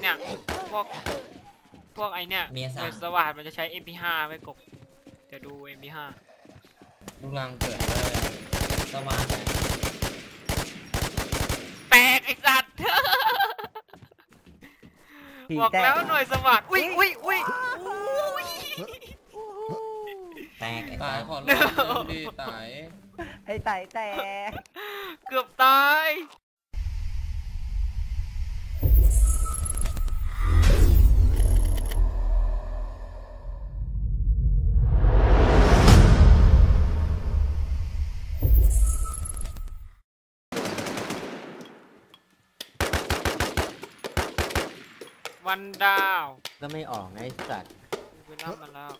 เนี่ย พวก พวกไอเนี่ยเมียหสาน่วมยสวัสดมันจะใช้ MP5 ไว้กบเดี๋ยวดู MP5 ลูกรังเกิดเลยสว่างแตกไอ้สัตว์ผีบอกแตกแล้วหน่วยสวัสดอุ้ยอุ้ยอุ้ยอุ้ยแตกไอ้ตายสัสขอร้องดีตายไอ้ไตแตกเกือบตาย วันดาวก็ไม่ออกไอ้สัตว์กูรับมาแล้ว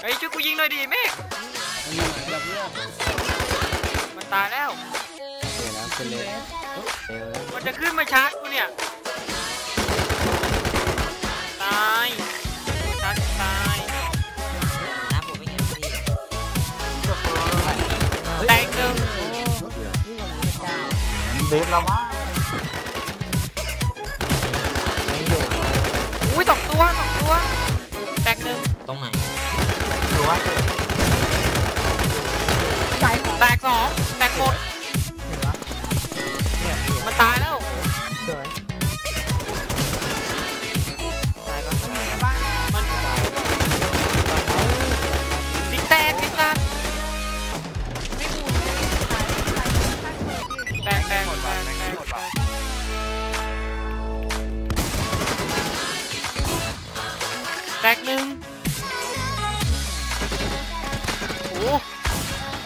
เฮ้ยช่วยกูยิงหน่อยดิเมฆมันมีหมายแบบเลือกมันตายแล้ว เดี๋ยวนะเป็นเลยเร็วแล้วมันจะขึ้นมาชาร์จกูเนี่ย ตายชาร์จกูตายน้ำผมไม่เห็นพี่แตกหนึ่ง เด็กเราว่า สองตัวสองตัวแตกหนึ่งตรงไหน ตกหนึ่งโอ้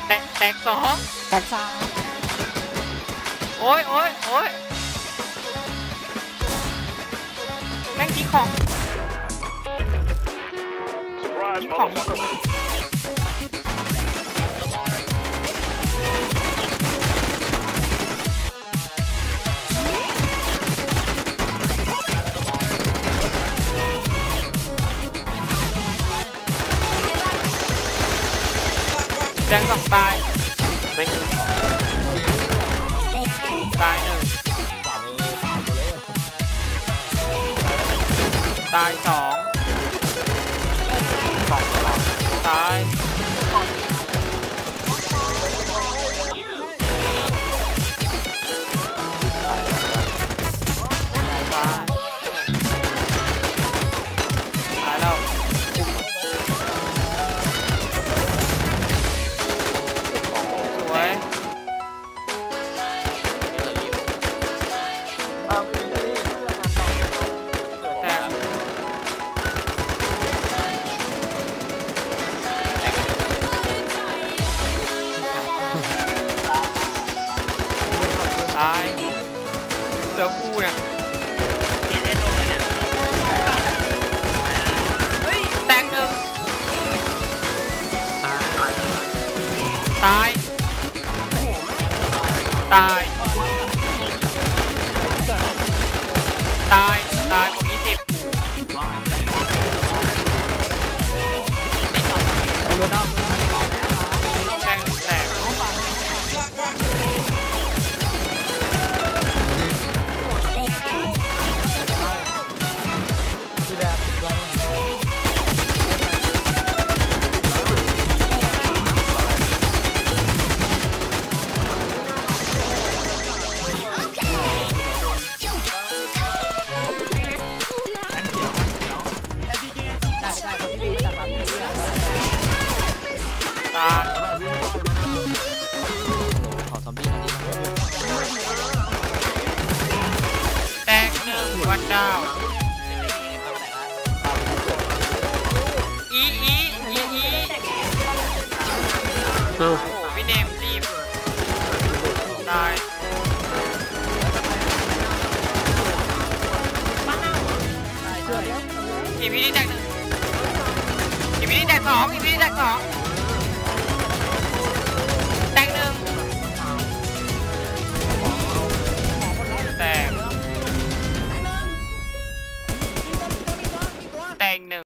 แตกแตกสองแตกสามโอ้ยโอ้ยโอ้ยแม่งทิ้งของทิ้งของ แดงสองตายไม่ตายหนึ่งตายสอง ตายเหลือกูเนี่ยเฮ้ยแตกหนึ่งตาย ตาย ตาย ตายหมดยี่สิบแต ตายขอซอมบี้หน่อยดิแตกหนึ่งวันดาวอีอีอีอีโอ้โหพี่เนมรีบตายอีพีนี้แตกหนึ่งอี พีนี้แตกสองอีพีนี้แตกสอง